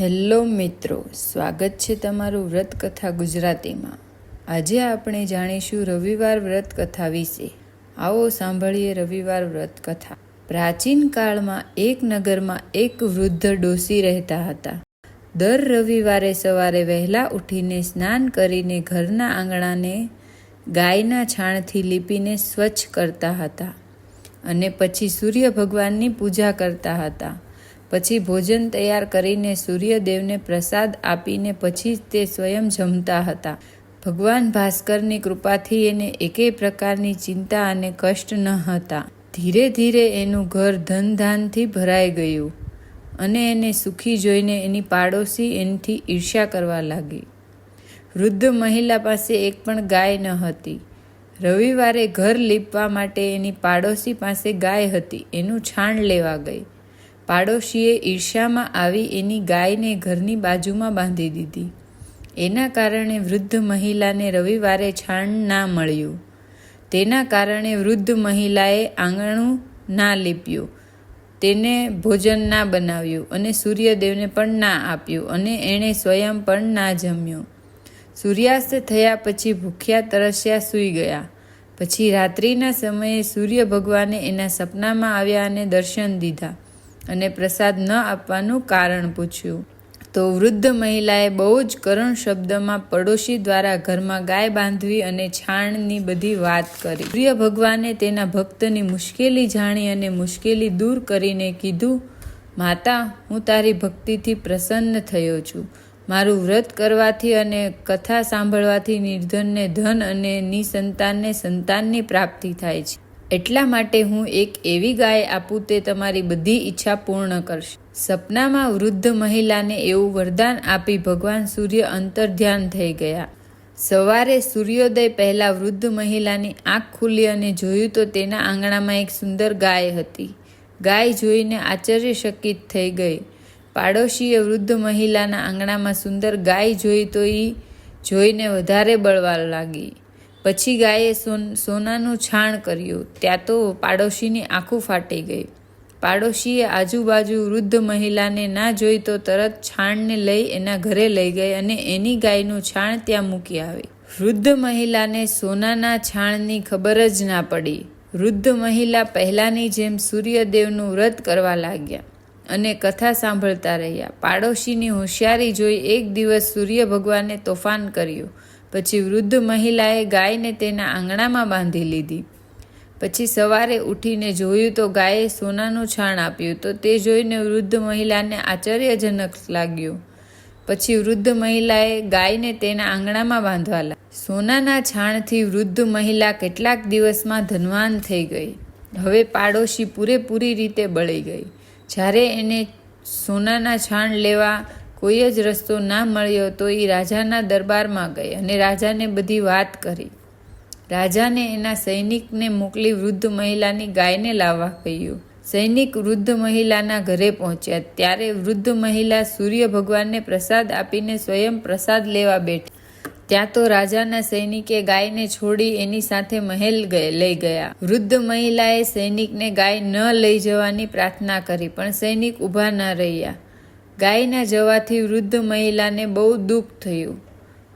Hello મિત્રો, સ્વાગત છે તમારું વ્રત કથા ગુજરાતીમાં. આજે આપણે જાણીશું રવિવાર વ્રત કથા વિશે. આવો સાંભળીએ રવિવાર વ્રત કથા પ્રાચીન કાળમાં એક નગરમાં એક વૃદ્ધ ડોસી રહેતા હતા. દર રવિવારે સવારે વહેલા ઉઠીને સ્નાન કરીને ઘરના આંગણાને ગાયના છાણથી લીપીને સ્વચ્છ કરતા હતા અને પછી સૂર્ય ભગવાનની પૂજા કરતા હતા. પછી ભોજન તૈયાર કરીને સૂર્યદેવને પ્રસાદ આપીને પછી જ તે સ્વયં જમતા હતા. ભગવાન ભાસ્કરની કૃપાથી એને એકેય પ્રકારની ચિંતા અને કષ્ટ ન હતા. ધીરે ધીરે એનું ઘર ધનધાનથી ભરાઈ ગયું અને એને સુખી જોઈને એની પાડોશી એનથી ઈર્ષ્યા કરવા લાગી. વૃદ્ધ મહિલા પાસે એક પણ ગાય ન હતી. રવિવારે ઘર લીપવા માટે એની પાડોશી પાસે ગાય હતી. એનું છાણ લેવા ગઈ. પાડોશીએ ઈર્ષ્યામાં આવી એની ગાયને ઘરની બાજુમાં બાંધી દીધી. એના કારણે વૃદ્ધ મહિલાને રવિવારે છાણ ના મળ્યું. તેના કારણે વૃદ્ધ મહિલાએ આંગણું ના લીપ્યું. તેને ભોજન ના બનાવ્યું અને સૂર્યદેવને પણ ના આપ્યું અને એણે સ્વયં પણ ના જમ્યું. સૂર્યાસ્ત થયા પછી ભૂખ્યા તરસ્યા સૂઈ ગયા. પછી રાત્રિના સમયે સૂર્ય ભગવાને એના સપનામાં આવ્યા અને દર્શન દીધા. અને પ્રસાદ ન આપવાનું કારણ પૂછ્યું. તો વૃદ્ધ મહિલાએ બહુ જ કરુણ શબ્દમાં પડોશી દ્વારા ઘરમાં ગાય બાંધવી અને છાણની બધી વાત કરી. સૂર્ય ભગવાને તેના ભક્તની મુશ્કેલી જાણી અને મુશ્કેલી દૂર કરીને કીધું, માતા, હું તારી ભક્તિથી પ્રસન્ન થયો છું. મારું વ્રત કરવાથી અને કથા સાંભળવાથી નિર્ધનને ધન અને નિસંતાનને સંતાનની પ્રાપ્તિ થાય છે. એટલા માટે હું એક એવી ગાય આપું તે તમારી બધી ઈચ્છા પૂર્ણ કરશે. સપનામાં વૃદ્ધ મહિલાને એવું વરદાન આપી ભગવાન સૂર્ય અંતર્ધ્યાન થઈ ગયા. સવારે સૂર્યોદય પહેલાં વૃદ્ધ મહિલાની આંખ ખુલી અને જોયું તો તેના આંગણામાં એક સુંદર ગાય હતી. ગાય જોઈને આશ્ચર્યચકિત થઈ ગઈ. પાડોશીએ વૃદ્ધ મહિલાના આંગણામાં સુંદર ગાય જોઈ તો એ જોઈને વધારે બળવા લાગી. પછી ગાયે સોન, સોનાનું છાણ કર્યું. ત્યાં તો પાડોશીની આંખું ફાટી ગઈ. પાડોશીએ આજુબાજુ વૃદ્ધ મહિલાને ના જોઈ તો તરત છાણને લઈ એના ઘરે લઈ ગઈ અને એની ગાયનું છાણ ત્યાં મૂકી આવી. વૃદ્ધ મહિલાને સોનાના છાણની ખબર જ ના પડી. વૃદ્ધ મહિલા પહેલાંની જેમ સૂર્યદેવનું વ્રત કરવા લાગ્યા અને કથા સાંભળતા રહ્યા. પાડોશીની હોશિયારી જોઈ એક દિવસ સૂર્ય ભગવાને તોફાન કર્યું. પછી વૃદ્ધ મહિલાએ ગાયને તેના આંગણામાં બાંધી લીધી. પછી સવારે ઉઠીને જોયું તો ગાયે સોનાનું છાણ આપ્યું તો તે જોઈને વૃદ્ધ મહિલાને આશ્ચર્યજનક લાગ્યું. પછી વૃદ્ધ મહિલાએ ગાયને તેના આંગણામાં બાંધવા લાગી સોનાના છાણથી વૃદ્ધ મહિલા કેટલાક દિવસમાં ધનવાન થઈ ગઈ. હવે પાડોશી પૂરેપૂરી રીતે બળી ગઈ. જ્યારે એને સોનાના છાણ લેવા કોઈ જ રસ્તો ના મળ્યો તો એ રાજાના દરબારમાં ગઈ અને રાજાને બધી વાત કરી. રાજાને એના સૈનિકને મોકલી વૃદ્ધ મહિલાની ગાયને લાવવા કહ્યું. સૈનિક વૃદ્ધ મહિલાના ઘરે પહોંચ્યા. ત્યારે વૃદ્ધ મહિલા સૂર્ય ભગવાનને પ્રસાદ આપીને સ્વયં પ્રસાદ લેવા બેઠી. ત્યાં તો રાજાના સૈનિકે ગાયને છોડી એની સાથે મહેલ લઈ ગયા. વૃદ્ધ મહિલાએ સૈનિકને ગાય ન લઈ જવાની પ્રાર્થના કરી, પણ સૈનિક ઊભા ન રહ્યા. ગાયના જવાથી વૃદ્ધ મહિલાને બહુ દુઃખ થયું.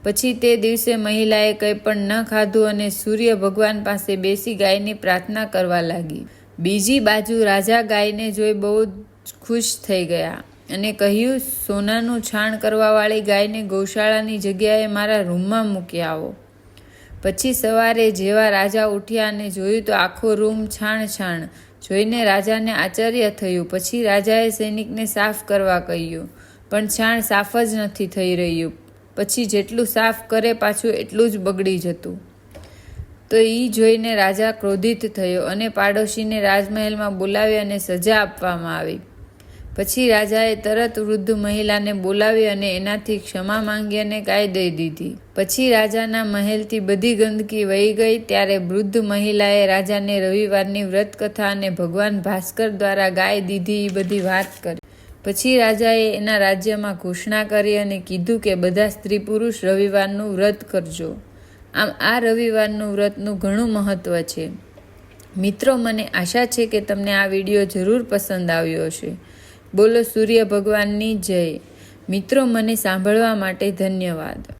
પછી તે દિવસે મહિલાએ કંઈ પણ ન ખાધું અને સૂર્ય ભગવાન પાસે બેસી ગાયની પ્રાર્થના કરવા લાગી. બીજી બાજુ રાજા ગાયને જોઈ બહુ ખુશ થઈ ગયા અને કહ્યું, સોનાનું છાણ કરવાવાળી ગાયને ગૌશાળાની જગ્યાએ મારા રૂમમાં મૂકી આવો. પછી સવારે જેવા રાજા ઉઠ્યા અને જોયું તો આખો રૂમ છાણ છાણ જોઈને રાજાને આશ્ચર્ય થયું. પછી રાજાએ સૈનિકને સાફ કરવા કહ્યું, પણ છાણ સાફ જ નથી થઈ રહ્યું. પછી જેટલું સાફ કરે પાછું એટલું જ બગડી જતું. તો એ જોઈને રાજા ક્રોધિત થયો અને પાડોશીને રાજમહેલમાં બોલાવી અને સજા આપવામાં આવી. પછી રાજાએ તરત વૃદ્ધ મહિલાને બોલાવી અને એનાથી ક્ષમા માંગી અને ગાય દઈ દીધી. પછી રાજાના મહેલથી બધી ગંદકી વહી ગઈ, ત્યારે વૃદ્ધ મહિલાએ રાજાને રવિવારની વ્રત કથા અને ભગવાન ભાસ્કર દ્વારા ગાય દીધી એ બધી વાત કરી. પછી રાજાએ એના રાજ્યમાં ઘોષણા કરી અને કીધું કે બધા સ્ત્રી પુરુષ રવિવારનું વ્રત કરજો. આમ આ રવિવારનું વ્રતનું ઘણું મહત્ત્વ છે. મિત્રો, મને આશા છે કે તમને આ વીડિયો જરૂર પસંદ આવ્યો હશે. બોલો સૂર્ય ભગવાનની જય. મિત્રો મને સાંભળવા માટે ધન્યવાદ.